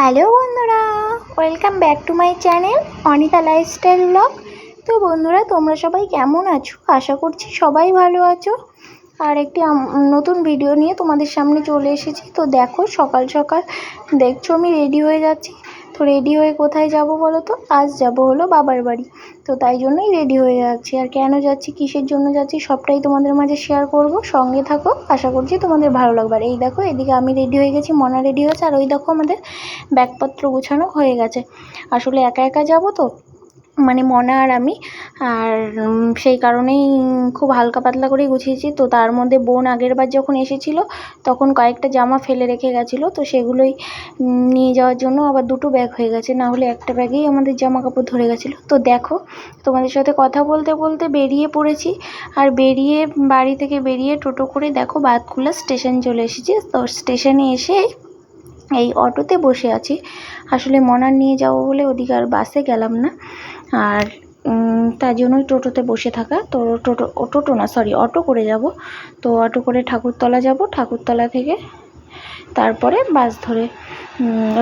Hello বন্ধুরা, welcome back to my channel Anita lifestyle blog. তো বন্ধুরা, তোমরা সবাই কেমন আছো? আশা করছি সবাই ভালো আছো। আর একটি নতুন ভিডিও নিয়ে তোমাদের সামনে চলে এসেছি। তো দেখো, সকাল সকাল দেখছ আমি রেডি হয়ে যাচ্ছি। তো রেডি হয়ে কোথায় যাব বলো তো আজ যাব হলো বাবার বাড়ি। তো তাই জন্যই রেডি হয়ে যাচ্ছি। আর কেন যাচ্ছি, কিসের জন্য যাচ্ছি, সবটাই তোমাদের মাঝে শেয়ার করব। সঙ্গে থাকো, আশা করছি তোমাদের ভালো লাগবে। আর এই দেখো, এদিকে আমি রেডি হয়ে গেছি, মনা রেডি হয়েছে, আর ওই দেখো আমাদের ব্যাগপত্র গোছানো হয়ে গেছে। আসলে একা একা যাব তো? মানে মনা আর আমি। আর সেই কারণেই খুব হালকা পাতলা করেই গুছিয়েছি। তো তার মধ্যে বোন আগের বার যখন এসেছিল, তখন কয়েকটা জামা ফেলে রেখে গেছিল। তো সেগুলোই নিয়ে যাওয়ার জন্য আবার দুটো ব্যাগ হয়ে গেছে। না হলে একটা ব্যাগেই আমাদের জামা কাপড় ধরে গেছিল। তো দেখো, তোমাদের সাথে কথা বলতে বলতে বেরিয়ে পড়েছি। আর বেরিয়ে, বাড়ি থেকে বেরিয়ে টোটো করে দেখো বাতকুলা স্টেশন চলে এসেছি। তো স্টেশনে এসে এই অটোতে বসে আছি। আসলে মনার নিয়ে যাব বলে ওদিকে আর বাসে গেলাম না। আর তার জন্যই টোটোতে বসে থাকা। তো টোটো টোটো না সরি অটো করে যাব। তো অটো করে ঠাকুরতলা যাব। ঠাকুরতলা থেকে তারপরে বাস ধরে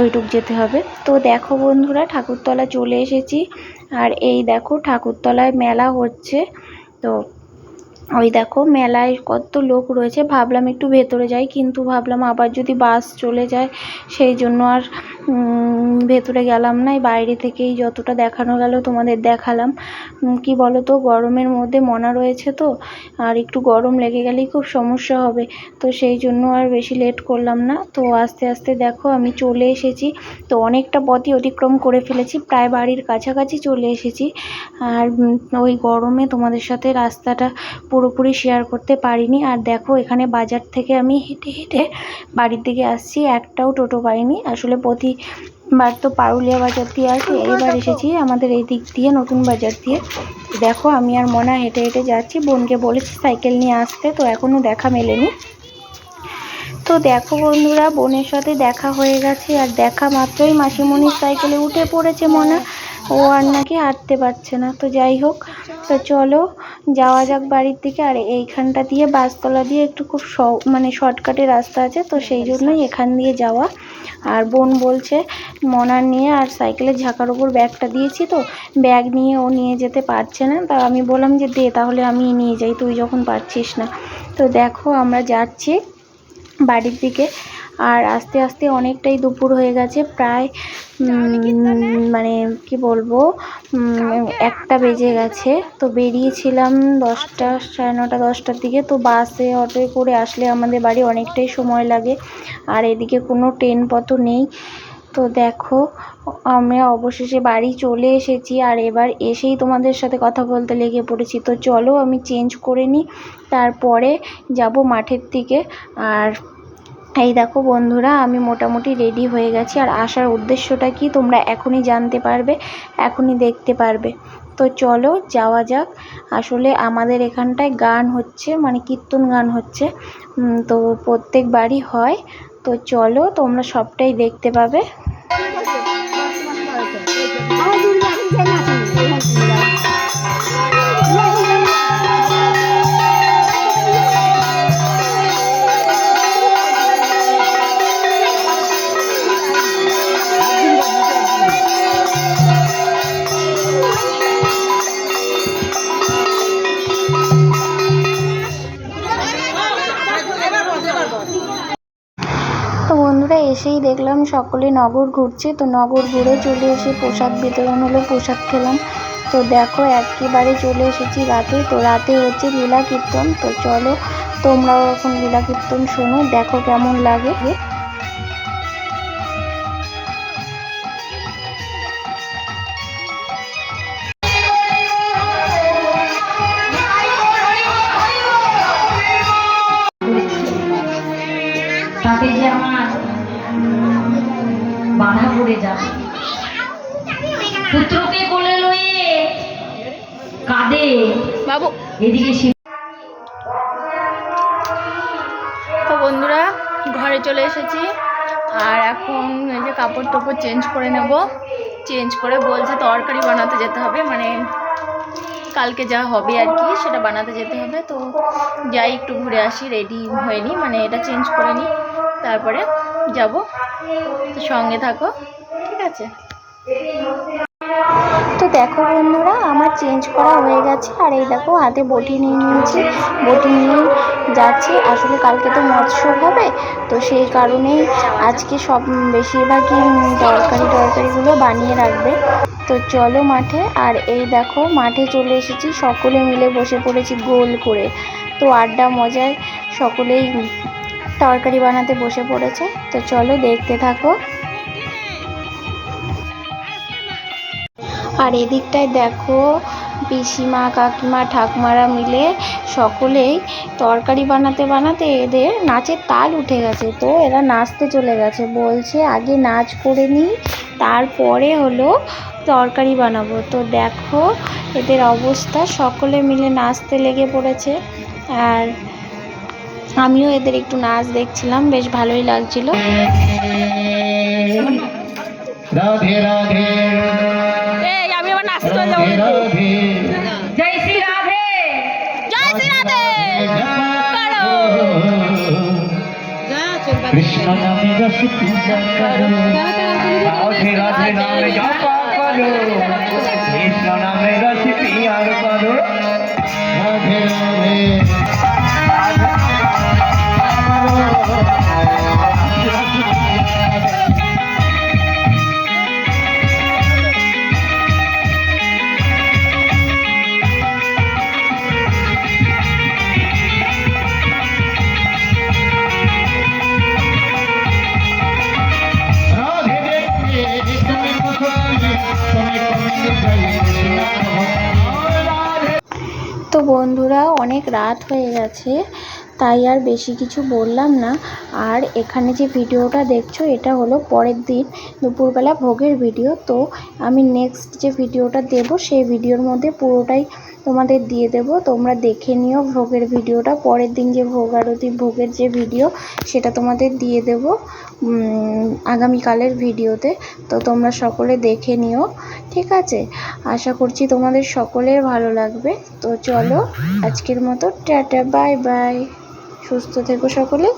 ওইটুক যেতে হবে। তো দেখো বন্ধুরা, ঠাকুরতলা চলে এসেছি। আর এই দেখো ঠাকুরতলায় মেলা হচ্ছে। তো ওই দেখো, মেলায় কত লোক রয়েছে। ভাবলাম একটু ভেতরে যাই, কিন্তু ভাবলাম আবার যদি বাস চলে যায়, সেই জন্য আর ভেতরে গেলাম না। বাইরে থেকেই যতটা দেখানো গেল তোমাদের দেখালাম। কি বলো তো গরমের মধ্যে মনা রয়েছে তো, আর একটু গরম লেগে গেলেই খুব সমস্যা হবে। তো সেই জন্য আর বেশি লেট করলাম না। তো আস্তে আস্তে দেখো, আমি চলে এসেছি। তো অনেকটা পথই অতিক্রম করে ফেলেছি, প্রায় বাড়ির কাছাকাছি চলে এসেছি। আর ওই গরমে তোমাদের সাথে রাস্তাটা পুরোপুরি শেয়ার করতে পারিনি। আর দেখো এখানে বাজার থেকে আমি হেঁটে হেঁটে বাড়ির দিকে আসছি। একটাও টোটো পাইনি। আসলে প্রতিবার তো পারুলিয়া বাজার দিয়ে আসি এইবার এসেছি আমাদের এই দিক দিয়ে নতুন বাজার দিয়ে। দেখো আমি আর মনা হেঁটে হেঁটে যাচ্ছি। বোনকে বলেছি সাইকেল নিয়ে আসতে তো এখনও দেখা মেলেনি। তো দেখো বন্ধুরা বোনের সাথে দেখা হয়ে গেছে। আর দেখা মাত্রই মাসিমণির সাইকেলে উঠে পড়েছে মনা। ও আর নাকি হাঁটতে পারছে না, তো যাই হোক, তো চলো যাওয়া যাক বাড়ির দিকে। আর এইখানটা দিয়ে বাসতলা দিয়ে একটু খুব মানে শর্টকাটে রাস্তা আছে, তো সেই জন্যই এখান দিয়ে যাওয়া। আর বোন বলছে, মনার নিয়ে আর সাইকেলের ঝাঁকার ওপর ব্যাগটা দিয়েছি তো, ব্যাগ নিয়ে ও নিয়ে যেতে পারছে না। তা আমি বললাম যে, দে, তাহলে আমি নিয়ে যাই, তুই যখন পারছিস না। তো দেখো, আমরা যাচ্ছি বাড়ির দিকে। আর আস্তে আস্তে অনেকটাই দুপুর হয়ে গেছে, প্রায় মানে কি বলব একটা বেজে গেছে। তো বেরিয়েছিলাম দশটা, সাড়ে নটা, দশটার দিকে। তো বাসে, অটোয় করে আসলে আমাদের বাড়ি অনেকটাই সময় লাগে। আর এদিকে কোনো ট্রেন পথ নেই। তো দেখো, আমরা অবশেষে বাড়ি চলে এসেছি। আর এবার এসেই তোমাদের সাথে কথা বলতে লেগে পড়েছি। তো চলো আমি চেঞ্জ করে নিই। তারপরে যাব মাঠের দিকে। আর এই দেখো বন্ধুরা, আমি মোটামুটি রেডি হয়ে গেছি। আর আসার উদ্দেশ্যটা কি? তোমরা এখনই জানতে পারবে, এখনই দেখতে পারবে। তো চলো, যাওয়া যাক। আসলে আমাদের এখানটায় গান হচ্ছে মানে কীর্তন গান হচ্ছে। তো প্রত্যেকবারই হয়। তো চলো, তোমরা সবটাই দেখতে পাবে। তো বন্ধুরা, এসেই দেখলাম সকলে নগর ঘুরছে। তো নগর ঘুরে চলে এসে প্রসাদ বিতরণ হলো, প্রসাদ খেলাম। তো দেখো, একেবারে চলে এসেছি রাতে। তো রাতে হচ্ছে লীলা কীর্তন। তো চলো, তোমরাও এখন লীলা কীর্তন শোনো, দেখো কেমন লাগে। আমার বাধা পড়ে যাবে। পুত্রকে কোলে লয়ে কাঁদে। বাবু। এদিকে তো বন্ধুরা ঘরে চলে এসেছি। আর এখন এই যে কাপড় টাপড় চেঞ্জ করে নেব। চেঞ্জ করে বলছে তরকারি বানাতে যেতে হবে। মানে কালকে যা হবে আর কি সেটা বানাতে যেতে হবে। তো যাই একটু ঘুরে আসি। রেডি হয়ে নিই মানে এটা চেঞ্জ করে নিই তারপরে যাব। সঙ্গে থাকো, ঠিক আছে? তো দেখো বন্ধুরা, আমার চেঞ্জ করা হয়ে গেছে। আর এই দেখো, হাতে বটি নিয়ে নিয়েছি। বটি নিয়ে যাচ্ছি। আসলে কালকে তো মৎস্য হবে, তো সেই কারণেই আজকে সব বেশিরভাগই তরকারি টরকারিগুলো বানিয়ে রাখবে। তো চলো মাঠে। আর এই দেখো, মাঠে চলে এসেছি। সকলে মিলে বসে পড়েছি গোল করে। তো আড্ডা মজায় সকলেই তরকারি বানাতে বসে পড়েছে। তো চলো দেখতে থাকো। আর এদিকটায় দেখো পিসিমা, কাকিমা, ঠাকুমারা মিলে সকলেই তরকারি বানাতে বানাতে এদের নাচের তাল উঠে গেছে। তো এরা নাচতে চলে গেছে। বলছে, আগে নাচ করে নিই, তারপরে হলো তরকারি বানাবো। তো দেখো এদের অবস্থা। সকলে মিলে নাচতে লেগে পড়েছে। আর আমিও এদের একটু নাচ দেখছিলাম বেশ ভালোই লাগছিল। রাধে রাধে। এই আমি আবার নাচতে রাধে রাধে। জয় শ্রী রাধে। জয় শ্রী রাধে। কৃষ্ণ নামে রাধে রাধে। নামে বন্ধুরা, অনেক রাত হয়ে গেছে, তাই আর বেশি কিছু বললাম না। আর এখানে যে ভিডিওটা দেখছ, এটা হলো পরের দিন দুপুরবেলা ভোগের ভিডিও। তো আমি নেক্সট যে ভিডিওটা দেব, সেই ভিডিওর মধ্যে পুরোটাই তোমাদের দিয়ে দেব। তোমরা দেখে নিও ভোগের ভিডিওটা। পরের দিন যে ভোগ আরতি ভোগের যে ভিডিও, সেটা তোমাদের দিয়ে দেব আগামীকালের ভিডিওতে। তো তোমরা সকলে দেখে নিও, ঠিক আছে? আশা করছি তোমাদের সকলের ভালো লাগবে। তো চলো, আজকের মতো টাটা, বাই বাই। সুস্থ থেকো সকলে।